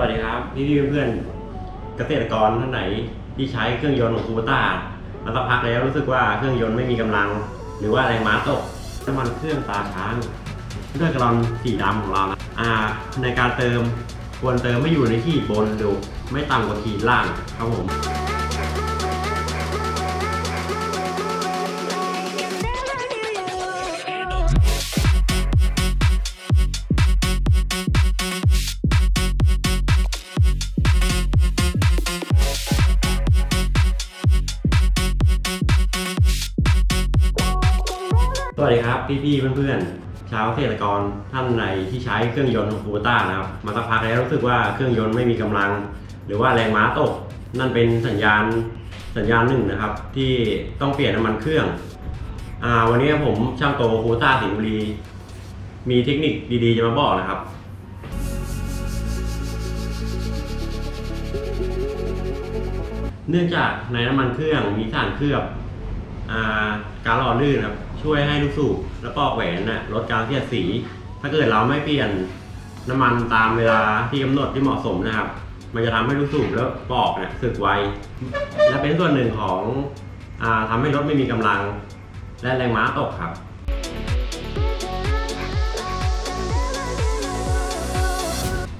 วัสดีครับพี่พี่เพื่อนเกษตรกรท่านไหนที่ใช้เครื่องยนต์ของคูบต้ามาสักพักแล้วรู้สึกว่าเครื่องยนต์ไม่มีกำลัง หรือว่าแรงม้าตกน้ำมันเครื่องตาช้างด้วยกระลอนสีดำของเรานะอ่าในการเติมควรเติมไม่อยู่ในขีดบนหรือไม่ต่ำกว่าขีดล่างครับผม สวัสดีครับ พี่ๆเพื่อนๆชาวเกษตรกรท่านไหนที่ใช้เครื่องยนต์ของคูต้านะครับมาสักพักแล้วรู้สึกว่าเครื่องยนต์ไม่มีกำลัง หรือว่าแรงม้าตก นั่นเป็นสัญญาณสัญญาณหนึ่งนะครับ ที่ต้องเปลี่ยนน้ำมันเครื่องอ่าวันนี้ผมช่างโตคูต้าสิงห์บุรี มีเทคนิคดีๆ จะมาบอกนะครับเนื่องจากในน้ำมันเครื่องมีสารเคลือบอการหล่อลื่นครับ ช่วยให้ลูกสูบและปอกแหวนน่ะลดการเสียดสี ถ้าเกิดเราไม่เปลี่ยนน้ำมันตามเวลาที่กำหนดที่เหมาะสมนะครับ มันจะทำให้ลูกสูบแล้วปอกเนี่ยสึกไวและเป็นส่วนหนึ่งของอทำให้รถไม่มีกำลัง และแรงม้าตกครับ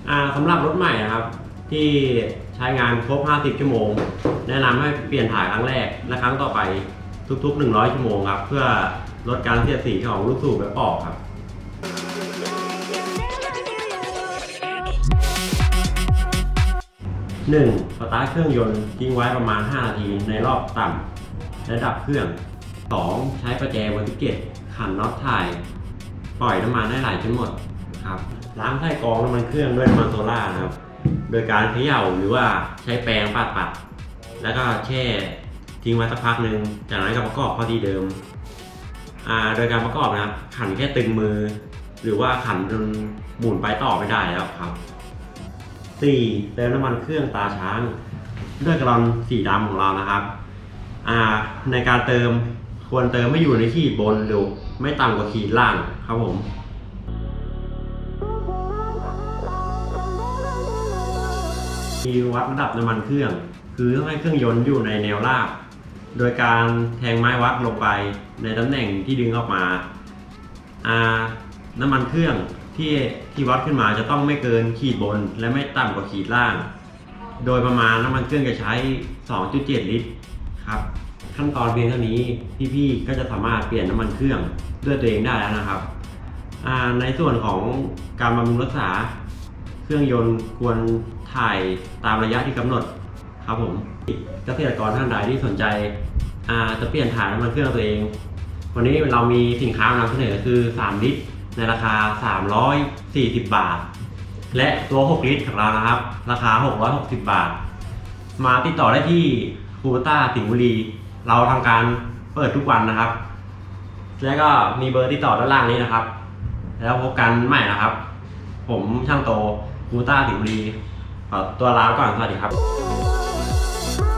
อ่าสำหรับรถใหม่นะครับ ที่ใช้งานครบ 50 ชั่วโมง แนะนำให้เปลี่ยนถ่ายครั้งแรกและครั้งต่อไปทุกๆ 100 ชั่วโมงครับ เพื่อ ลดการเสียดสีของลูกสูบและปอกครับ 1. สตาร์ทเครื่องยนต์ทิ้งไว้ประมาณ 5 นาทีในรอบต่ำและดับเครื่อง 2. ใช้ประแจวอร์ติเกตขันน็อตถ่าย ปล่อยน้ำมันให้หลายจนหมดครับล้างไส้กรองน้ำมันเครื่องด้วยน้ำมันโซล่านะครับ โดยการเขย่าหรือว่าใช้แปรงปัดปัดๆแล้วก็แช่ทิ้งไว้สักพักหนึ่งจากนั้นก็ประกอบเข้าที่เดิม โดยการประกอบนะครับ ขันแค่ตึงมือ หรือว่าขันจนหมุนไปต่อไม่ได้แล้วครับ 4. เติมน้ำมันเครื่องตาช้าง ด้วยกระลอนสีดำของเรานะครับในการเติมควรเติมไม่อยู่ในขีดบนหรือไม่ต่ำกว่าขีดล่างครับผมมีวัดระดับน้ำมันเครื่อง คือต้องให้เครื่องยนต์อยู่ในแนวราบ โดยการแทงไม้วัดลงไปในตำแหน่งที่ดึงออกมาน้ำมันเครื่องที่ที่วัดขึ้นมาจะต้องไม่เกินขีดบนและไม่ต่ำกว่าขีดล่าง โดยประมาณน้ำมันเครื่องจะใช้ 2.7 ลิตรครับขั้นตอนเพียงเท่านี้พี่ๆก็จะสามารถเปลี่ยนน้ำมันเครื่องด้วยตัวเองได้แล้วนะครับในส่วนของการบำรุงรักษา เครื่องยนต์ควรถ่ายตามระยะที่กำหนด ครับผมเกษตรกรท่านใดที่สนใจจะเปลี่ยนถ่ายน้ำมันเครื่องตัวเอง วันนี้เรามีสินค้านำเสนอคือ 3 ลิตร ในราคา 340 บาท และตัว 6 ลิตรของเรานะครับ ราคา 660 บาท มาติดต่อได้ที่คูต้าสิงห์บุรี เราทำการเปิดทุกวันนะครับ แล้วก็มีเบอร์ติดต่อด้านล่างนี้นะครับ แล้วพบกันใหม่นะครับ ผมช่างโตคูต้าสิงห์บุรีขอตัวลาก่อนสวัสดีครับ Bye.